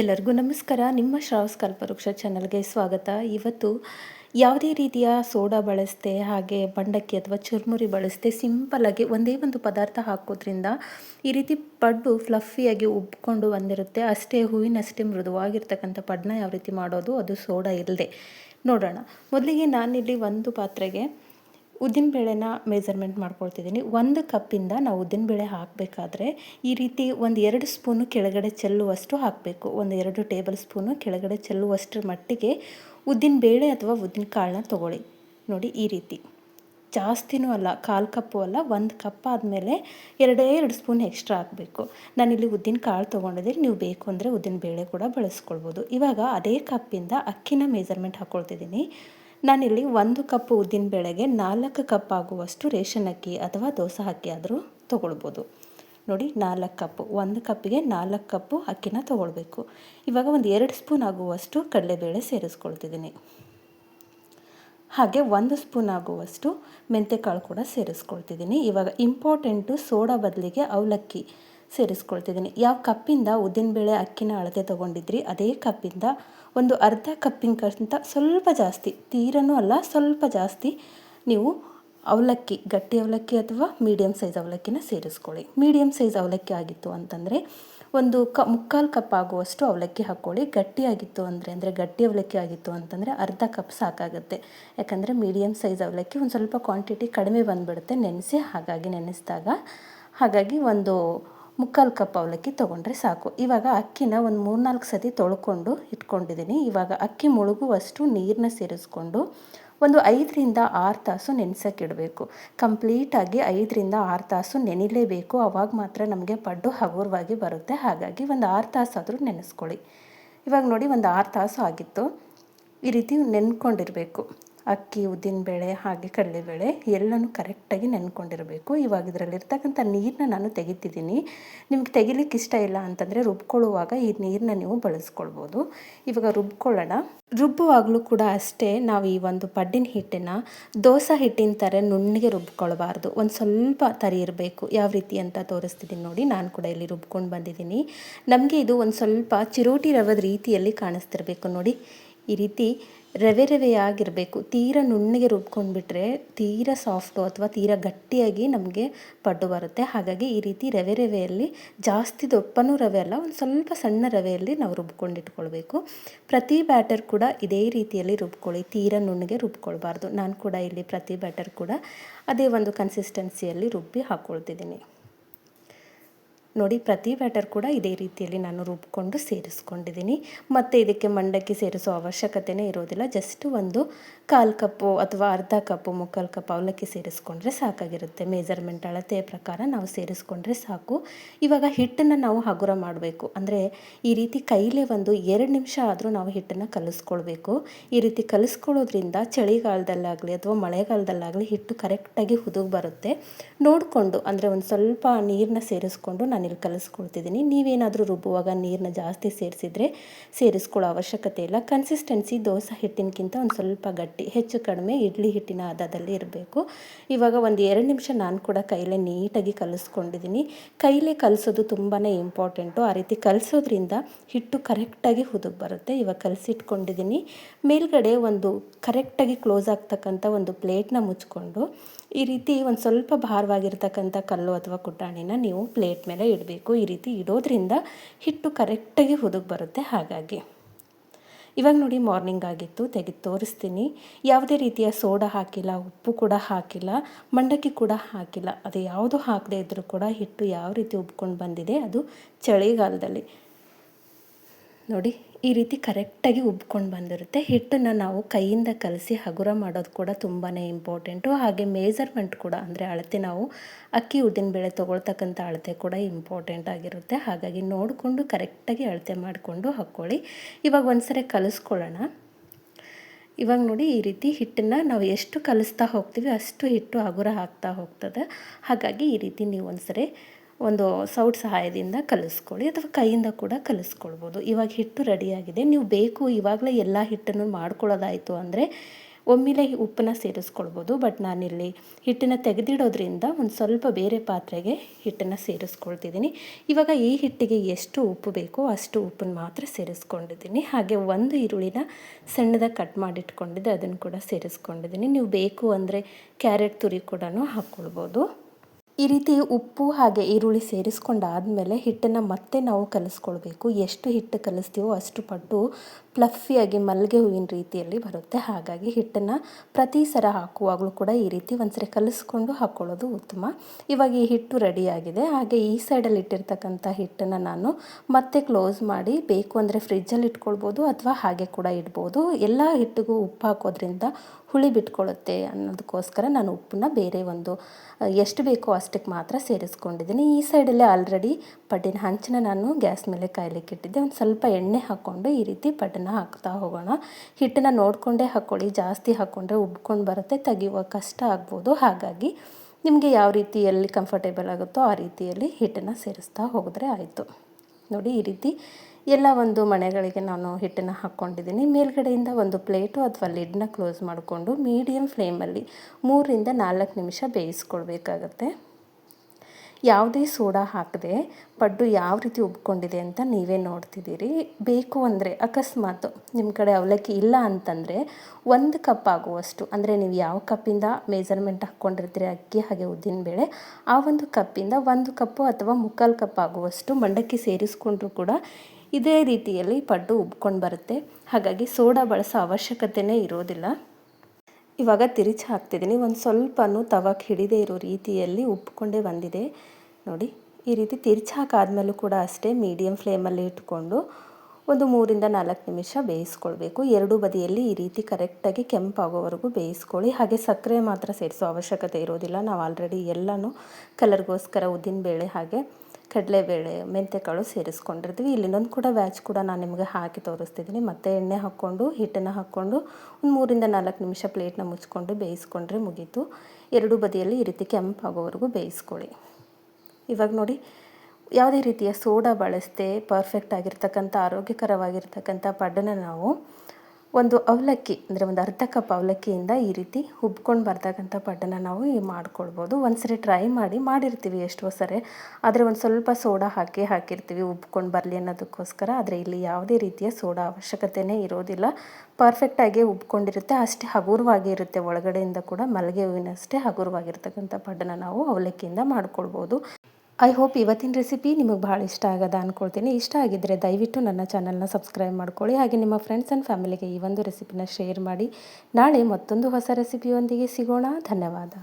ಎಲ್ಲರಿಗೂ ನಮಸ್ಕಾರ. ನಿಮ್ಮ ಶ್ರಾವಸ್ ಕಲ್ಪವೃಕ್ಷ ಚಾನಲ್ಗೆ ಸ್ವಾಗತ. ಇವತ್ತು ಯಾವುದೇ ರೀತಿಯ ಸೋಡಾ ಬಳಸದೆ, ಹಾಗೆ ಬಂಡಕ್ಕಿ ಅಥವಾ ಚುರುಮುರಿ ಬಳಸದೆ ಸಿಂಪಲ್ಲಾಗಿ ಒಂದೇ ಒಂದು ಪದಾರ್ಥ ಹಾಕೋದ್ರಿಂದ ಈ ರೀತಿ ಪಡ್ಡು ಫ್ಲಫಿಯಾಗಿ ಉಬ್ಕೊಂಡು ಬಂದಿರುತ್ತೆ. ಅಷ್ಟೇ ಹೂವಿನಷ್ಟೇ ಮೃದುವಾಗಿರ್ತಕ್ಕಂಥ ಪಡ್ನ ಯಾವ ರೀತಿ ಮಾಡೋದು? ಅದು ಸೋಡಾ ಇಲ್ಲದೆ ನೋಡೋಣ. ಮೊದಲಿಗೆ ನಾನಿಲ್ಲಿ ಒಂದು ಪಾತ್ರೆಗೆ ಉದ್ದಿನಬೇಳೆನ ಮೆಜರ್ಮೆಂಟ್ ಮಾಡ್ಕೊಳ್ತಿದ್ದೀನಿ. ಒಂದು ಕಪ್ಪಿಂದ ನಾವು ಉದ್ದಿನಬೇಳೆ ಹಾಕಬೇಕಾದ್ರೆ ಈ ರೀತಿ ಒಂದು ಎರಡು ಸ್ಪೂನು ಕೆಳಗಡೆ ಚೆಲ್ಲುವಷ್ಟು ಹಾಕಬೇಕು. ಒಂದು ಎರಡು ಟೇಬಲ್ ಸ್ಪೂನು ಕೆಳಗಡೆ ಚೆಲ್ಲುವಷ್ಟರ ಮಟ್ಟಿಗೆ ಉದ್ದಿನಬೇಳೆ ಅಥವಾ ಉದ್ದಿನ ಕಾಳನ್ನ ತೊಗೊಳ್ಳಿ. ನೋಡಿ ಈ ರೀತಿ. ಜಾಸ್ತಿನೂ ಅಲ್ಲ, ಕಾಲು ಕಪ್ಪು ಅಲ್ಲ, ಒಂದು ಕಪ್ ಆದಮೇಲೆ ಎರಡೇ ಎರಡು ಸ್ಪೂನ್ ಎಕ್ಸ್ಟ್ರಾ ಹಾಕಬೇಕು. ನಾನಿಲ್ಲಿ ಉದ್ದಿನ ಕಾಳು ತೊಗೊಂಡಿದ್ದೀನಿ. ನೀವು ಬೇಕು ಅಂದರೆ ಉದ್ದಿನ ಬೇಳೆ ಕೂಡ ಬಳಸ್ಕೊಳ್ಬೋದು. ಇವಾಗ ಅದೇ ಕಪ್ಪಿಂದ ಅಕ್ಕಿನ ಮೆಜರ್ಮೆಂಟ್ ಹಾಕ್ಕೊಳ್ತಿದ್ದೀನಿ ನಾನಿಲ್ಲಿ ಒಂದು ಕಪ್ ಉದ್ದಿನ ಬೇಳೆಗೆ ನಾಲ್ಕು ಕಪ್ ಆಗುವಷ್ಟು ರೇಷನ್ ಅಕ್ಕಿ ಅಥವಾ ದೋಸೆ ಅಕ್ಕಿ ಆದರೂ ತೊಗೊಳ್ಬೋದು. ನೋಡಿ, ನಾಲ್ಕು ಕಪ್ಪು ಒಂದು ಕಪ್ಪಿಗೆ ನಾಲ್ಕು ಕಪ್ಪು ಅಕ್ಕಿನ ತೊಗೊಳ್ಬೇಕು. ಇವಾಗ ಒಂದು ಎರಡು ಸ್ಪೂನ್ ಆಗುವಷ್ಟು ಕಡಲೆಬೇಳೆ ಸೇರಿಸ್ಕೊಳ್ತಿದ್ದೀನಿ. ಹಾಗೆ ಒಂದು ಸ್ಪೂನ್ ಆಗುವಷ್ಟು ಮೆಂತೆಕಾಳು ಕೂಡ ಸೇರಿಸ್ಕೊಳ್ತಿದ್ದೀನಿ. ಇವಾಗ ಇಂಪಾರ್ಟೆಂಟು ಸೋಡಾ ಬದಲಿಗೆ ಅವಲಕ್ಕಿ. ಸೇರಿಸ್ಕೊಳ್ತಿದ್ದೀನಿ. ಯಾವ ಕಪ್ಪಿಂದ ಉದ್ದಿನಬೇಳೆ ಅಕ್ಕಿನ ಅಳತೆ ತೊಗೊಂಡಿದ್ರಿ, ಅದೇ ಕಪ್ಪಿಂದ ಒಂದು ಅರ್ಧ ಕಪ್ಪಿಂಗ್ಕಿಂತ ಸ್ವಲ್ಪ ಜಾಸ್ತಿ, ತೀರನೂ ಅಲ್ಲ, ಸ್ವಲ್ಪ ಜಾಸ್ತಿ ನೀವು ಅವಲಕ್ಕಿ, ಗಟ್ಟಿ ಅವಲಕ್ಕಿ ಅಥವಾ ಮೀಡಿಯಮ್ ಸೈಜ್ ಅವಲಕ್ಕಿನ ಸೇರಿಸ್ಕೊಳ್ಳಿ. ಮೀಡಿಯಮ್ ಸೈಜ್ ಅವಲಕ್ಕಿ ಆಗಿತ್ತು ಅಂತಂದರೆ ಒಂದು ಕ, ಮುಕ್ಕಾಲು ಕಪ್ ಆಗುವಷ್ಟು ಅವಲಕ್ಕಿ ಹಾಕ್ಕೊಳ್ಳಿ. ಗಟ್ಟಿಯಾಗಿತ್ತು ಅಂದರೆ ಅಂದರೆ ಗಟ್ಟಿ ಅವಲಕ್ಕಿ ಆಗಿತ್ತು ಅಂತಂದರೆ ಅರ್ಧ ಕಪ್ ಸಾಕಾಗುತ್ತೆ. ಯಾಕಂದರೆ ಮೀಡಿಯಮ್ ಸೈಜ್ ಅವಲಕ್ಕಿ ಒಂದು ಸ್ವಲ್ಪ ಕ್ವಾಂಟಿಟಿ ಕಡಿಮೆ ಬಂದುಬಿಡುತ್ತೆ, ನೆನೆಸಿ ಹಾಗಾಗಿ ನೆನೆಸಿದಾಗ ಹಾಗಾಗಿ ಒಂದು ಮುಕ್ಕಾಲು ಕಪ್ ಅವಲಕ್ಕಿ ತೊಗೊಂಡ್ರೆ ಸಾಕು. ಇವಾಗ ಅಕ್ಕಿನ ಒಂದು ಮೂರ್ನಾಲ್ಕು ಸತಿ ತೊಳ್ಕೊಂಡು ಇಟ್ಕೊಂಡಿದ್ದೀನಿ. ಇವಾಗ ಅಕ್ಕಿ ಮುಳುಗುವಷ್ಟು ನೀರನ್ನ ಸೇರಿಸ್ಕೊಂಡು ಒಂದು ಐದರಿಂದ ಆರು ತಾಸು ನೆನೆಸೋಕ್ಕಿಡಬೇಕು. ಕಂಪ್ಲೀಟಾಗಿ ಐದರಿಂದ ಆರು ತಾಸು ನೆನಿಲೇಬೇಕು. ಅವಾಗ ಮಾತ್ರ ನಮಗೆ ಪಡ್ಡು ಹಗುರವಾಗಿ ಬರುತ್ತೆ. ಹಾಗಾಗಿ ಒಂದು ಆರು ತಾಸಾದರೂ ನೆನೆಸ್ಕೊಳ್ಳಿ. ಇವಾಗ ನೋಡಿ, ಒಂದು ಆರು ತಾಸು ಆಗಿತ್ತು. ಈ ರೀತಿ ನೆನ್ಕೊಂಡಿರಬೇಕು. ಅಕ್ಕಿ, ಉದ್ದಿನ ಬೇಳೆ ಹಾಗೆ ಕಡಲೆಬೇಳೆ ಎಲ್ಲನೂ ಕರೆಕ್ಟಾಗಿ ನೆನ್ಕೊಂಡಿರಬೇಕು. ಇವಾಗ ಇದರಲ್ಲಿರ್ತಕ್ಕಂಥ ನೀರನ್ನ ನಾನು ತೆಗಿತಿದ್ದೀನಿ. ನಿಮ್ಗೆ ತೆಗಿಲಿಕ್ಕೆ ಇಷ್ಟ ಇಲ್ಲ ಅಂತಂದರೆ ರುಬ್ಕೊಳ್ಳುವಾಗ ಈ ನೀರನ್ನ ನೀವು ಬಳಸ್ಕೊಳ್ಬೋದು. ಇವಾಗ ರುಬ್ಕೊಳ್ಳೋಣ. ರುಬ್ಬುವಾಗಲೂ ಕೂಡ ಅಷ್ಟೇ ನಾವು ಈ ಒಂದು ಪಡ್ಡಿನ ಹಿಟ್ಟನ್ನು ದೋಸೆ ಹಿಟ್ಟಿನ ಥರ ನುಣ್ಣಗೆ ರುಬ್ಕೊಳ್ಬಾರ್ದು. ಒಂದು ಸ್ವಲ್ಪ ತರಿ ಇರಬೇಕು. ಯಾವ ರೀತಿ ಅಂತ ತೋರಿಸ್ತಿದ್ದೀನಿ ನೋಡಿ, ನಾನು ಕೂಡ ಇಲ್ಲಿ ರುಬ್ಕೊಂಡು ಬಂದಿದ್ದೀನಿ. ನಮಗೆ ಇದು ಒಂದು ಸ್ವಲ್ಪ ಚಿರೋಟಿ ರವದ ರೀತಿಯಲ್ಲಿ ಕಾಣಿಸ್ತಿರ್ಬೇಕು ನೋಡಿ. ಈ ರೀತಿ ರವೆ ರವೆ ಆಗಿರಬೇಕು. ತೀರ ನುಣ್ಣಗೆ ರುಬ್ಕೊಂಡ್ಬಿಟ್ರೆ ತೀರ ಸಾಫ್ಟು ಅಥವಾ ತೀರ ಗಟ್ಟಿಯಾಗಿ ನಮಗೆ ಪಡ್ಡು ಬರುತ್ತೆ. ಹಾಗಾಗಿ ಈ ರೀತಿ ರವೆ ರವೆಯಲ್ಲಿ ಜಾಸ್ತಿ ದೊಪ್ಪನೂ ರವೆ ಅಲ್ಲ, ಒಂದು ಸ್ವಲ್ಪ ಸಣ್ಣ ರವೆಯಲ್ಲಿ ನಾವು ರುಬ್ಕೊಂಡಿಟ್ಕೊಳ್ಬೇಕು ಪ್ರತಿ ಬ್ಯಾಟರ್ ಕೂಡ ಇದೇ ರೀತಿಯಲ್ಲಿ ರುಬ್ಕೊಳ್ಳಿ. ತೀರ ನುಣ್ಣಗೆ ರುಬ್ಕೊಳ್ಬಾರ್ದು. ನಾನು ಕೂಡ ಇಲ್ಲಿ ಪ್ರತಿ ಬ್ಯಾಟರ್ ಕೂಡ ಅದೇ ಒಂದು ಕನ್ಸಿಸ್ಟೆನ್ಸಿಯಲ್ಲಿ ರುಬ್ಬಿ ಹಾಕ್ಕೊಳ್ತಿದ್ದೀನಿ ನೋಡಿ ಪ್ರತಿ ಬ್ಯಾಟರ್ ಕೂಡ ಇದೇ ರೀತಿಯಲ್ಲಿ ನಾನು ರುಬ್ಕೊಂಡು ಸೇರಿಸ್ಕೊಂಡಿದ್ದೀನಿ. ಮತ್ತು ಇದಕ್ಕೆ ಮಂಡಕ್ಕಿ ಸೇರಿಸೋ ಅವಶ್ಯಕತೆಯೇ ಇರೋದಿಲ್ಲ. ಜಸ್ಟ್ ಒಂದು ಕಾಲು ಕಪ್ಪು ಅಥವಾ ಅರ್ಧ ಕಪ್ಪು, ಮುಕ್ಕಾಲು ಕಪ್ ಅವಲಕ್ಕಿ ಸೇರಿಸ್ಕೊಂಡ್ರೆ ಸಾಕಾಗಿರುತ್ತೆ. ಮೇಜರ್ಮೆಂಟ್ ಅಳತೆಯ ಪ್ರಕಾರ ನಾವು ಸೇರಿಸ್ಕೊಂಡ್ರೆ ಸಾಕು. ಇವಾಗ ಹಿಟ್ಟನ್ನು ನಾವು ಹಗುರ ಮಾಡಬೇಕು. ಅಂದರೆ ಈ ರೀತಿ ಕೈಲೇ ಒಂದು ಎರಡು ನಿಮಿಷ ಆದರೂ ನಾವು ಹಿಟ್ಟನ್ನು ಕಲಿಸ್ಕೊಳ್ಬೇಕು. ಈ ರೀತಿ ಕಲಿಸ್ಕೊಳ್ಳೋದ್ರಿಂದ ಚಳಿಗಾಲದಲ್ಲಾಗಲಿ ಅಥವಾ ಮಳೆಗಾಲದಲ್ಲಾಗಲಿ ಹಿಟ್ಟು ಕರೆಕ್ಟಾಗಿ ಹುದುಗಿ ಬರುತ್ತೆ. ನೋಡಿಕೊಂಡು ಅಂದರೆ ಒಂದು ಸ್ವಲ್ಪ ನೀರನ್ನ ಸೇರಿಸ್ಕೊಂಡು ನಾನು ಇಲ್ಲಿ ಕಲಿಸ್ಕೊಳ್ತಿದ್ದೀನಿ. ನೀವೇನಾದರೂ ರುಬ್ಬುವಾಗ ನೀರನ್ನ ಜಾಸ್ತಿ ಸೇರಿಸಿದ್ರೆ ಸೇರಿಸ್ಕೊಳ್ಳೋ ಅವಶ್ಯಕತೆ ಇಲ್ಲ. ಕನ್ಸಿಸ್ಟೆನ್ಸಿ ದೋಸೆ ಹಿಟ್ಟಿನಕ್ಕಿಂತ ಒಂದು ಸ್ವಲ್ಪ ಗಟ್ಟಿ, ಹೆಚ್ಚು ಕಡಿಮೆ ಇಡ್ಲಿ ಹಿಟ್ಟಿನ ಹದದಲ್ಲಿ ಇರಬೇಕು. ಇವಾಗ ಒಂದು ಎರಡು ನಿಮಿಷ ನಾನು ಕೂಡ ಕೈಲೇ ನೀಟಾಗಿ ಕಲಿಸ್ಕೊಂಡಿದ್ದೀನಿ. ಕೈಲೇ ಕಲಿಸೋದು ತುಂಬಾ ಇಂಪಾರ್ಟೆಂಟು ಆ ರೀತಿ ಕಲಿಸೋದ್ರಿಂದ ಹಿಟ್ಟು ಕರೆಕ್ಟಾಗಿ ಹುದುಗ್ ಬರುತ್ತೆ. ಇವಾಗ ಕಲಸಿಟ್ಕೊಂಡಿದ್ದೀನಿ. ಮೇಲ್ಗಡೆ ಒಂದು ಕರೆಕ್ಟಾಗಿ ಕ್ಲೋಸ್ ಆಗ್ತಕ್ಕಂಥ ಒಂದು ಪ್ಲೇಟ್ನ ಮುಚ್ಕೊಂಡು ಈ ರೀತಿ ಒಂದು ಸ್ವಲ್ಪ ಭಾರವಾಗಿರ್ತಕ್ಕಂಥ ಕಲ್ಲು ಅಥವಾ ಕುಟಾಣಿನ ನೀವು ಪ್ಲೇಟ್ ಮೇಲೆ ಇಡಬೇಕು. ಈ ರೀತಿ ಇಡೋದ್ರಿಂದ ಹಿಟ್ಟು ಕರೆಕ್ಟಾಗಿ ಹುದುಗ್ ಬರುತ್ತೆ ಹಾಗಾಗಿ. ಇವಾಗ ನೋಡಿ ಮಾರ್ನಿಂಗ್ ಆಗಿತ್ತು, ತೆಗೆದು ತೋರಿಸ್ತೀನಿ. ಯಾವುದೇ ರೀತಿಯ ಸೋಡಾ ಹಾಕಿಲ್ಲ, ಉಪ್ಪು ಕೂಡ ಹಾಕಿಲ್ಲ, ಮಂಡಕ್ಕಿ ಕೂಡ ಹಾಕಿಲ್ಲ. ಅದು ಯಾವುದು ಹಾಕದೇ ಇದ್ದರೂ ಕೂಡ ಹಿಟ್ಟು ಯಾವ ರೀತಿ ಉಬ್ಕೊಂಡು ಬಂದಿದೆ ಅದು ಚಳಿಗಾಲದಲ್ಲಿ. ನೋಡಿ, ಈ ರೀತಿ ಕರೆಕ್ಟಾಗಿ ಉಬ್ಕೊಂಡು ಬಂದಿರುತ್ತೆ. ಹಿಟ್ಟನ್ನು ನಾವು ಕೈಯಿಂದ ಕಲಸಿ ಹಗುರ ಮಾಡೋದು ಕೂಡ ತುಂಬಾ ಇಂಪಾರ್ಟೆಂಟು ಹಾಗೆ ಮೇಜರ್ಮೆಂಟ್ ಕೂಡ, ಅಂದರೆ ಅಳತೆ ನಾವು ಅಕ್ಕಿ ಉದ್ದಿನ ಬೇಳೆ ತೊಗೊಳ್ತಕ್ಕಂಥ ಅಳತೆ ಕೂಡ ಇಂಪಾರ್ಟೆಂಟ್ ಆಗಿರುತ್ತೆ. ಹಾಗಾಗಿ ನೋಡಿಕೊಂಡು ಕರೆಕ್ಟಾಗಿ ಅಳತೆ ಮಾಡಿಕೊಂಡು ಹಾಕ್ಕೊಳ್ಳಿ. ಇವಾಗ ಒಂದ್ಸರಿ ಕಲಿಸ್ಕೊಳ್ಳೋಣ. ಇವಾಗ ನೋಡಿ, ಈ ರೀತಿ ಹಿಟ್ಟನ್ನು ನಾವು ಎಷ್ಟು ಕಲಿಸ್ತಾ ಹೋಗ್ತೀವಿ ಅಷ್ಟು ಹಿಟ್ಟು ಹಗುರ ಹಾಕ್ತಾ ಹೋಗ್ತದೆ. ಹಾಗಾಗಿ ಈ ರೀತಿ ನೀವು ಒಂದ್ಸರಿ ಒಂದು ಸೌಟ್ ಸಹಾಯದಿಂದ ಕಲಿಸ್ಕೊಳ್ಳಿ ಅಥವಾ ಕೈಯಿಂದ ಕೂಡ ಕಲಿಸ್ಕೊಳ್ಬೋದು. ಇವಾಗ ಹಿಟ್ಟು ರೆಡಿಯಾಗಿದೆ. ನೀವು ಬೇಕು, ಇವಾಗಲೇ ಎಲ್ಲ ಹಿಟ್ಟನ್ನು ಮಾಡ್ಕೊಳ್ಳೋದಾಯಿತು ಅಂದರೆ ಒಮ್ಮೆಲೆ ಉಪ್ಪನ್ನ ಸೇರಿಸ್ಕೊಳ್ಬೋದು. ಬಟ್ ನಾನಿಲ್ಲಿ ಹಿಟ್ಟನ್ನು ತೆಗೆದಿಡೋದ್ರಿಂದ ಒಂದು ಸ್ವಲ್ಪ ಬೇರೆ ಪಾತ್ರೆಗೆ ಹಿಟ್ಟನ್ನು ಸೇರಿಸ್ಕೊಳ್ತಿದ್ದೀನಿ. ಇವಾಗ ಈ ಹಿಟ್ಟಿಗೆ ಎಷ್ಟು ಉಪ್ಪು ಬೇಕೋ ಅಷ್ಟು ಉಪ್ಪನ್ನು ಮಾತ್ರ ಸೇರಿಸ್ಕೊಂಡಿದ್ದೀನಿ. ಹಾಗೆ ಒಂದು ಈರುಳ್ಳಿನ ಸಣ್ಣದಾಗಿ ಕಟ್ ಮಾಡಿಟ್ಕೊಂಡಿದ್ದೆ, ಅದನ್ನು ಕೂಡ ಸೇರಿಸ್ಕೊಂಡಿದ್ದೀನಿ. ನೀವು ಬೇಕು ಅಂದರೆ ಕ್ಯಾರೆಟ್ ತುರಿ ಕೂಡ ಹಾಕ್ಕೊಳ್ಬೋದು. ಈ ರೀತಿ ಉಪ್ಪು ಹಾಗೆ ಈರುಳ್ಳಿ ಸೇರಿಸ್ಕೊಂಡಾದಮೇಲೆ ಹಿಟ್ಟನ್ನು ಮತ್ತೆ ನಾವು ಕಲಿಸ್ಕೊಳ್ಬೇಕು. ಎಷ್ಟು ಹಿಟ್ಟು ಕಲಿಸ್ತೀವೋ ಅಷ್ಟು ಪಟ್ಟು ಪ್ಲಫಿಯಾಗಿ ಮಲ್ಲಿಗೆ ಹೂವಿನ ರೀತಿಯಲ್ಲಿ ಬರುತ್ತೆ. ಹಾಗಾಗಿ ಹಿಟ್ಟನ್ನು ಪ್ರತಿ ಸರ ಹಾಕುವಾಗಲೂ ಕೂಡ ಈ ರೀತಿ ಒಂದ್ಸರಿ ಕಲಿಸ್ಕೊಂಡು ಹಾಕ್ಕೊಳ್ಳೋದು ಉತ್ತಮ. ಇವಾಗ ಈ ಹಿಟ್ಟು ರೆಡಿಯಾಗಿದೆ. ಹಾಗೆ ಈ ಸೈಡಲ್ಲಿ ಇಟ್ಟಿರ್ತಕ್ಕಂಥ ಹಿಟ್ಟನ್ನು ನಾನು ಮತ್ತೆ ಕ್ಲೋಸ್ ಮಾಡಿ ಬೇಕು ಅಂದರೆ ಫ್ರಿಜ್ಜಲ್ಲಿ ಇಟ್ಕೊಳ್ಬೋದು ಅಥವಾ ಹಾಗೆ ಕೂಡ ಇಡ್ಬೋದು. ಎಲ್ಲ ಹಿಟ್ಟಿಗೂ ಉಪ್ಪು ಹಾಕೋದ್ರಿಂದ ಹುಳಿ ಬಿಟ್ಕೊಳ್ಳುತ್ತೆ ಅನ್ನೋದಕ್ಕೋಸ್ಕರ ನಾನು ಉಪ್ಪನ್ನ ಬೇರೆ ಒಂದು, ಎಷ್ಟು ಬೇಕೋ ಅಷ್ಟಕ್ಕೆ ಮಾತ್ರ ಸೇರಿಸ್ಕೊಂಡಿದ್ದೀನಿ. ಈ ಸೈಡಲ್ಲೇ ಆಲ್ರೆಡಿ ಪಡ್ಡಿನ ಹಂಚಿನ ನಾನು ಗ್ಯಾಸ್ ಮೇಲೆ ಕಾಯಲಿಕ್ಕೆ ಇಟ್ಟಿದ್ದೆ. ಒಂದು ಸ್ವಲ್ಪ ಎಣ್ಣೆ ಹಾಕ್ಕೊಂಡು ಈ ರೀತಿ ಪಡ್ಡನ್ನ ಹಾಕ್ತಾ ಹೋಗೋಣ. ಹಿಟ್ಟನ್ನು ನೋಡಿಕೊಂಡೇ ಹಾಕ್ಕೊಳ್ಳಿ ಜಾಸ್ತಿ ಹಾಕ್ಕೊಂಡ್ರೆ ಉಬ್ಕೊಂಡು ಬರುತ್ತೆ, ತೆಗೆಯುವ ಕಷ್ಟ ಆಗ್ಬೋದು. ಹಾಗಾಗಿ ನಿಮಗೆ ಯಾವ ರೀತಿಯಲ್ಲಿ ಕಂಫರ್ಟೇಬಲ್ ಆಗುತ್ತೋ ಆ ರೀತಿಯಲ್ಲಿ ಹಿಟ್ಟನ್ನು ಸೇರಿಸ್ತಾ ಹೋಗಿದ್ರೆ ಆಯಿತು. ನೋಡಿ, ಈ ರೀತಿ ಎಲ್ಲ ಒಂದು ಮನೆಗಳಿಗೆ ನಾನು ಹಿಟ್ಟನ್ನು ಹಾಕ್ಕೊಂಡಿದ್ದೀನಿ. ಮೇಲ್ಗಡೆಯಿಂದ ಒಂದು ಪ್ಲೇಟು ಅಥವಾ ಲಿಡ್ನ ಕ್ಲೋಸ್ ಮಾಡಿಕೊಂಡು ಮೀಡಿಯಮ್ ಫ್ಲೇಮಲ್ಲಿ ಮೂರರಿಂದ ನಾಲ್ಕು ನಿಮಿಷ ಬೇಯಿಸ್ಕೊಳ್ಬೇಕಾಗತ್ತೆ. ಯಾವುದೇ ಸೋಡಾ ಹಾಕದೆ ಪಡ್ಡು ಯಾವ ರೀತಿ ಉಬ್ಕೊಂಡಿದೆ ಅಂತ ನೀವೇ ನೋಡ್ತಿದ್ದೀರಿ. ಬೇಕು ಅಂದರೆ ಅಕಸ್ಮಾತ್ ನಿಮ್ಮ ಕಡೆ ಅವಲಕ್ಕಿ ಇಲ್ಲ ಅಂತಂದರೆ ಒಂದು ಕಪ್ ಆಗುವಷ್ಟು, ಅಂದರೆ ನೀವು ಯಾವ ಕಪ್ಪಿಂದ ಮೆಜರ್ಮೆಂಟ್ ಹಾಕ್ಕೊಂಡಿರ್ತೀರಿ ಅಕ್ಕಿ, ಹಾಗೆ ಉದ್ದಿನಬೇಳೆ ಆ ಒಂದು ಕಪ್ಪಿಂದ ಒಂದು ಕಪ್ಪು ಅಥವಾ ಮುಕ್ಕಾಲು ಕಪ್ ಆಗುವಷ್ಟು ಮಂಡಕ್ಕಿ ಸೇರಿಸ್ಕೊಂಡ್ರೂ ಕೂಡ ಇದೇ ರೀತಿಯಲ್ಲಿ ಪಡ್ಡು ಉಬ್ಕೊಂಡು ಬರುತ್ತೆ. ಹಾಗಾಗಿ ಸೋಡಾ ಬಳಸೋ ಅವಶ್ಯಕತೆಯೇ ಇರೋದಿಲ್ಲ. ಇವಾಗ ತಿರುಚಿ ಹಾಕ್ತಿದ್ದೀನಿ. ಒಂದು ಸ್ವಲ್ಪನೂ ತವಕ್ಕೆ ಹಿಡಿದೇ ಇರೋ ರೀತಿಯಲ್ಲಿ ಉಬ್ಕೊಂಡೇ ಬಂದಿದೆ. ನೋಡಿ, ಈ ರೀತಿ ತಿರುಚಿ ಹಾಕಾದ್ಮೇಲೂ ಕೂಡ ಅಷ್ಟೇ ಮೀಡಿಯಮ್ ಫ್ಲೇಮಲ್ಲಿ ಇಟ್ಕೊಂಡು ಒಂದು ಮೂರಿಂದ ನಾಲ್ಕು ನಿಮಿಷ ಬೇಯಿಸ್ಕೊಳ್ಬೇಕು. ಎರಡೂ ಬದಿಯಲ್ಲಿ ಈ ರೀತಿ ಕರೆಕ್ಟಾಗಿ ಕೆಂಪಾಗೋವರೆಗೂ ಬೇಯಿಸ್ಕೊಳ್ಳಿ. ಹಾಗೆ ಸಕ್ಕರೆ ಮಾತ್ರ ಸೇರಿಸೋ ಅವಶ್ಯಕತೆ ಇರೋದಿಲ್ಲ. ನಾವು ಆಲ್ರೆಡಿ ಎಲ್ಲನೂ ಕಲರ್ಗೋಸ್ಕರ ಉದ್ದಿನಬೇಳೆ ಹಾಗೆ ಕಡಲೆಬೇಳೆ ಮೆಂತ್ಯಕಾಳು ಸೇರಿಸ್ಕೊಂಡಿರ್ತೀವಿ. ಇಲ್ಲಿ ಇನ್ನೊಂದು ಕೂಡ ವ್ಯಾಚ್ ಕೂಡ ನಾನು ನಿಮಗೆ ಹಾಕಿ ತೋರಿಸ್ತಿದ್ದೀನಿ ಮತ್ತು ಎಣ್ಣೆ ಹಾಕ್ಕೊಂಡು, ಹಿಟ್ಟನ್ನು ಹಾಕ್ಕೊಂಡು ಒಂದು ಮೂರಿಂದ ನಾಲ್ಕು ನಿಮಿಷ ಪ್ಲೇಟ್ನ ಮುಚ್ಕೊಂಡು ಬೇಯಿಸ್ಕೊಂಡ್ರೆ ಮುಗೀತು. ಎರಡೂ ಬದಿಯಲ್ಲಿ ಈ ರೀತಿ ಕೆಂಪಾಗೋವರೆಗೂ ಬೇಯಿಸ್ಕೊಳ್ಳಿ. ಇವಾಗ ನೋಡಿ, ಯಾವುದೇ ರೀತಿಯ ಸೋಡಾ ಬಳಸದೆ ಪರ್ಫೆಕ್ಟ್ ಆಗಿರ್ತಕ್ಕಂಥ, ಆರೋಗ್ಯಕರವಾಗಿರ್ತಕ್ಕಂಥ ಪಡ್ಡನ್ನ ನಾವು ಒಂದು ಅವಲಕ್ಕಿ, ಅಂದರೆ ಒಂದು ಅರ್ಧ ಕಪ್ ಅವಲಕ್ಕಿಯಿಂದ ಈ ರೀತಿ ಉಬ್ಕೊಂಡು ಬರ್ತಕ್ಕಂಥ ಪಡ್ಡನ ನಾವು ಈ ಮಾಡ್ಕೊಳ್ಬೋದು. ಒಂದು ಸರಿ ಟ್ರೈ ಮಾಡಿ, ಮಾಡಿರ್ತೀವಿ ಎಷ್ಟೋ ಸರಿ. ಆದರೆ ಒಂದು ಸ್ವಲ್ಪ ಸೋಡಾ ಹಾಕಿ ಹಾಕಿರ್ತೀವಿ ಉಬ್ಕೊಂಡು ಬರಲಿ ಅನ್ನೋದಕ್ಕೋಸ್ಕರ. ಆದರೆ ಇಲ್ಲಿ ಯಾವುದೇ ರೀತಿಯ ಸೋಡಾ ಅವಶ್ಯಕತೆಯೇ ಇರೋದಿಲ್ಲ. ಪರ್ಫೆಕ್ಟಾಗಿ ಉಬ್ಕೊಂಡಿರುತ್ತೆ. ಅಷ್ಟೇ ಹಗುರವಾಗಿ ಇರುತ್ತೆ. ಒಳಗಡೆಯಿಂದ ಕೂಡ ಮಲ್ಲಿಗೆ ಹೂವಿನಷ್ಟೇ ಹಗುರವಾಗಿರ್ತಕ್ಕಂಥ ಪಡ್ಡನ ನಾವು ಅವಲಕ್ಕಿಯಿಂದ ಮಾಡ್ಕೊಳ್ಬೋದು. ಐ ಹೋಪ್ ಇವತ್ತಿನ ರೆಸಿಪಿ ನಿಮಗೆ ಭಾಳ ಇಷ್ಟ ಆಗದ ಅಂದ್ಕೊಳ್ತೀನಿ ಇಷ್ಟ ಆಗಿದ್ದರೆ ದಯವಿಟ್ಟು ನನ್ನ ಚಾನಲ್ನ ಸಬ್ಸ್ಕ್ರೈಬ್ ಮಾಡ್ಕೊಳ್ಳಿ. ಹಾಗೆ ನಿಮ್ಮ ಫ್ರೆಂಡ್ಸ್ ಆ್ಯಂಡ್ ಫ್ಯಾಮಿಲಿಗೆ ಈ ಒಂದು ರೆಸಿಪಿನ ಶೇರ್ ಮಾಡಿ. ನಾಳೆ ಮತ್ತೊಂದು ಹೊಸ ರೆಸಿಪಿಯೊಂದಿಗೆ ಸಿಗೋಣ. ಧನ್ಯವಾದ.